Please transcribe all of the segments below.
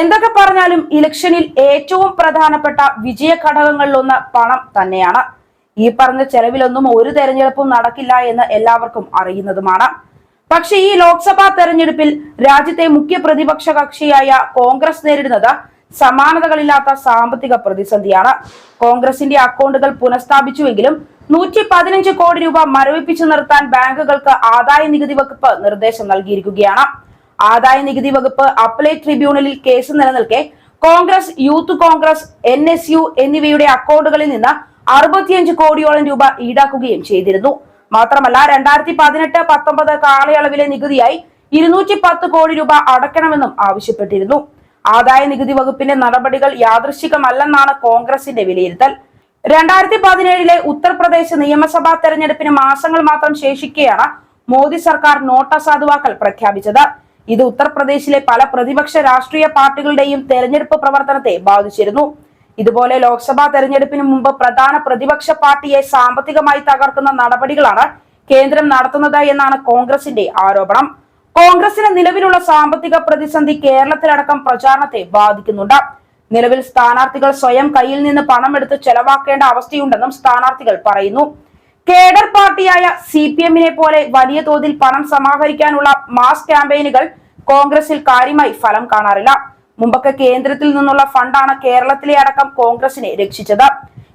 എന്തൊക്കെ പറഞ്ഞാലും ഇലക്ഷനിൽ ഏറ്റവും പ്രധാനപ്പെട്ട വിജയ ഘടകങ്ങളിലൊന്ന് പണം തന്നെയാണ്. ഈ പറഞ്ഞ ചെലവിലൊന്നും ഒരു തെരഞ്ഞെടുപ്പും നടക്കില്ല എന്ന് എല്ലാവർക്കും അറിയുന്നതുമാണ്. പക്ഷെ ഈ ലോക്സഭാ തെരഞ്ഞെടുപ്പിൽ രാജ്യത്തെ മുഖ്യ പ്രതിപക്ഷ കക്ഷിയായ കോൺഗ്രസ് നേരിടുന്നത് സമാനതകളില്ലാത്ത സാമ്പത്തിക പ്രതിസന്ധിയാണ്. കോൺഗ്രസിന്റെ അക്കൗണ്ടുകൾ പുനഃസ്ഥാപിച്ചുവെങ്കിലും നൂറ്റി പതിനഞ്ച് കോടി രൂപ മരവിപ്പിച്ചു നിർത്താൻ ബാങ്കുകൾക്ക് ആദായ നികുതി വകുപ്പ് നിർദ്ദേശം നൽകിയിരിക്കുകയാണ്. ആദായ നികുതി വകുപ്പ് അപ്പലേറ്റ് ട്രിബ്യൂണലിൽ കേസ് നിലനിൽക്കെ Congress youth Congress N S U എന്നിവയുടെ അക്കൗണ്ടുകളിൽ നിന്ന് അറുപത്തിയഞ്ച് കോടിയോളം രൂപ ഈടാക്കുകയും ചെയ്തിരുന്നു. മാത്രമല്ല രണ്ടായിരത്തി പതിനെട്ട് പത്തൊമ്പത് കാലയളവിലെ നികുതിയായി ഇരുന്നൂറ്റി പത്ത് കോടി രൂപ അടയ്ക്കണമെന്നും ആവശ്യപ്പെട്ടിരുന്നു. ആദായ നികുതി വകുപ്പിന്റെ നടപടികൾ യാദൃശികമല്ലെന്നാണ് കോൺഗ്രസിന്റെ വിലയിരുത്തൽ. രണ്ടായിരത്തി പതിനേഴിലെ ഉത്തർപ്രദേശ് നിയമസഭാ തെരഞ്ഞെടുപ്പിന് മാസങ്ങൾ മാത്രം ശേഷിക്കെയാണ് മോദി സർക്കാർ നോട്ട് അസാധുവാക്കൽ പ്രഖ്യാപിച്ചത്. ഇത് ഉത്തർപ്രദേശിലെ പല പ്രതിപക്ഷ രാഷ്ട്രീയ പാർട്ടികളുടെയും തെരഞ്ഞെടുപ്പ് പ്രവർത്തനത്തെ ബാധിച്ചിരുന്നു. ഇതുപോലെ ലോക്സഭാ തെരഞ്ഞെടുപ്പിന് മുമ്പ് പ്രധാന പ്രതിപക്ഷ പാർട്ടിയെ സാമ്പത്തികമായി തകർക്കുന്ന നടപടികളാണ് കേന്ദ്രം നടത്തുന്നത് എന്നാണ് കോൺഗ്രസിന്റെ ആരോപണം. കോൺഗ്രസിന് നിലവിലുള്ള സാമ്പത്തിക പ്രതിസന്ധി കേരളത്തിലടക്കം പ്രചാരണത്തെ ബാധിക്കുന്നുണ്ട്. നിലവിൽ സ്ഥാനാർത്ഥികൾ സ്വയം കയ്യിൽ നിന്ന് പണമെടുത്ത് ചെലവാക്കേണ്ട അവസ്ഥയുണ്ടെന്നും സ്ഥാനാർത്ഥികൾ പറയുന്നു. കേഡർ പാർട്ടിയായ സി പി എമ്മിനെ പോലെ വലിയ തോതിൽ പണം സമാഹരിക്കാനുള്ള മാസ് ക്യാമ്പയിനുകൾ കോൺഗ്രസിൽ കാര്യമായി ഫലം കാണാറില്ല. മുമ്പൊക്കെ കേന്ദ്രത്തിൽ നിന്നുള്ള ഫണ്ടാണ് കേരളത്തിലെ അടക്കം കോൺഗ്രസിനെ രക്ഷിച്ചത്.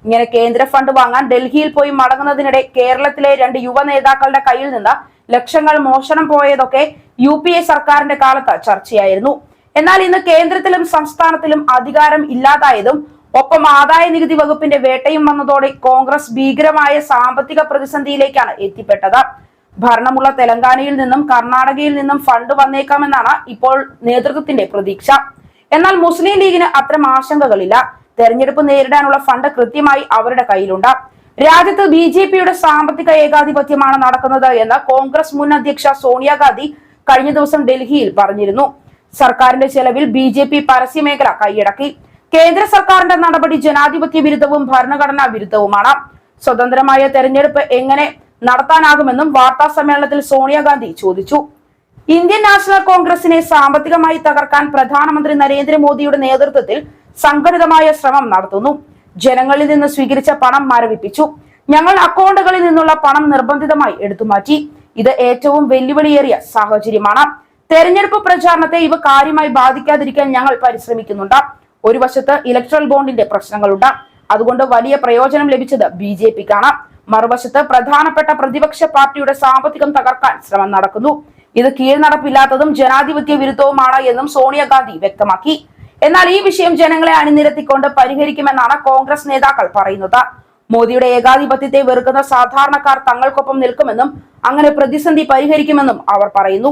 ഇങ്ങനെ കേന്ദ്ര ഫണ്ട് വാങ്ങാൻ ഡൽഹിയിൽ പോയി മടങ്ങുന്നതിനിടെ കേരളത്തിലെ രണ്ട് യുവ നേതാക്കളുടെ കയ്യിൽ നിന്ന് ലക്ഷങ്ങൾ മോഷണം പോയതൊക്കെ യു പി എ സർക്കാരിന്റെ കാലത്ത് ചർച്ചയായിരുന്നു. എന്നാൽ ഇന്ന് കേന്ദ്രത്തിലും സംസ്ഥാനത്തിലും അധികാരം ഇല്ലാതായതും ഒപ്പം ആദായ നികുതി വകുപ്പിന്റെ വേട്ടയും വന്നതോടെ കോൺഗ്രസ് ഭീകരമായ സാമ്പത്തിക പ്രതിസന്ധിയിലേക്കാണ് എത്തിപ്പെട്ടത്. ഭരണമുള്ള തെലങ്കാനയിൽ നിന്നും കർണാടകയിൽ നിന്നും ഫണ്ട് വന്നേക്കാമെന്നാണ് ഇപ്പോൾ നേതൃത്വത്തിന്റെ പ്രതീക്ഷ. എന്നാൽ മുസ്ലിം ലീഗിന് അത്തരം ആശങ്കകളില്ല. തെരഞ്ഞെടുപ്പ് നേരിടാനുള്ള ഫണ്ട് കൃത്യമായി അവരുടെ കയ്യിലുണ്ട്. രാജ്യത്ത് ബി ജെ പിയുടെ സാമ്പത്തിക ഏകാധിപത്യമാണ് നടക്കുന്നത് എന്ന് കോൺഗ്രസ് മുൻ അധ്യക്ഷ സോണിയാഗാന്ധി കഴിഞ്ഞ ദിവസം ഡൽഹിയിൽ പറഞ്ഞിരുന്നു. സർക്കാരിന്റെ ചെലവിൽ ബി ജെ പി പരസ്യമേഖല കൈയടക്കി. കേന്ദ്ര സർക്കാരിന്റെ നടപടി ജനാധിപത്യ വിരുദ്ധവും ഭരണഘടനാ വിരുദ്ധവുമാണ്. സ്വതന്ത്രമായ തെരഞ്ഞെടുപ്പ് എങ്ങനെ നടത്താനാകുമെന്നും വാർത്താ സമ്മേളനത്തിൽ സോണിയാഗാന്ധി ചോദിച്ചു. ഇന്ത്യൻ നാഷണൽ കോൺഗ്രസിനെ സാമ്പത്തികമായി തകർക്കാൻ പ്രധാനമന്ത്രി നരേന്ദ്രമോദിയുടെ നേതൃത്വത്തിൽ സംഘടിതമായ ശ്രമം നടത്തുന്നു. ജനങ്ങളിൽ നിന്ന് സ്വീകരിച്ച പണം മരവിപ്പിച്ചു. ഞങ്ങൾ അക്കൗണ്ടുകളിൽ നിന്നുള്ള പണം നിർബന്ധിതമായി എടുത്തുമാറ്റി. ഇത് ഏറ്റവും വെല്ലുവിളിയേറിയ സാഹചര്യമാണ്. തെരഞ്ഞെടുപ്പ് പ്രചാരണത്തെ ഇവ കാര്യമായി ബാധിക്കാതിരിക്കാൻ ഞങ്ങൾ പരിശ്രമിക്കുന്നുണ്ട്. ഒരു വശത്ത് ഇലക്ട്രൽ ബോണ്ടിന്റെ പ്രശ്നങ്ങളുണ്ട്. അതുകൊണ്ട് വലിയ പ്രയോജനം ലഭിച്ചത് ബി ജെ പിക്കാണ്. മറുവശത്ത് പ്രധാനപ്പെട്ട പ്രതിപക്ഷ പാർട്ടിയുടെ സാമ്പത്തികം തകർക്കാൻ ശ്രമം നടക്കുന്നു. ഇത് കീഴ്നടപ്പില്ലാത്തതും ജനാധിപത്യ വിരുദ്ധവുമാണ് എന്നും സോണിയാഗാന്ധി വ്യക്തമാക്കി. എന്നാൽ ഈ വിഷയം ജനങ്ങളെ അണിനിരത്തിക്കൊണ്ട് പരിഹരിക്കുമെന്നാണ് കോൺഗ്രസ് നേതാക്കൾ പറയുന്നത്. മോദിയുടെ ഏകാധിപത്യത്തെ വെറുക്കുന്ന സാധാരണക്കാർ തങ്ങൾക്കൊപ്പം നിൽക്കുമെന്നും അങ്ങനെ പ്രതിസന്ധി പരിഹരിക്കുമെന്നും അവർ പറയുന്നു.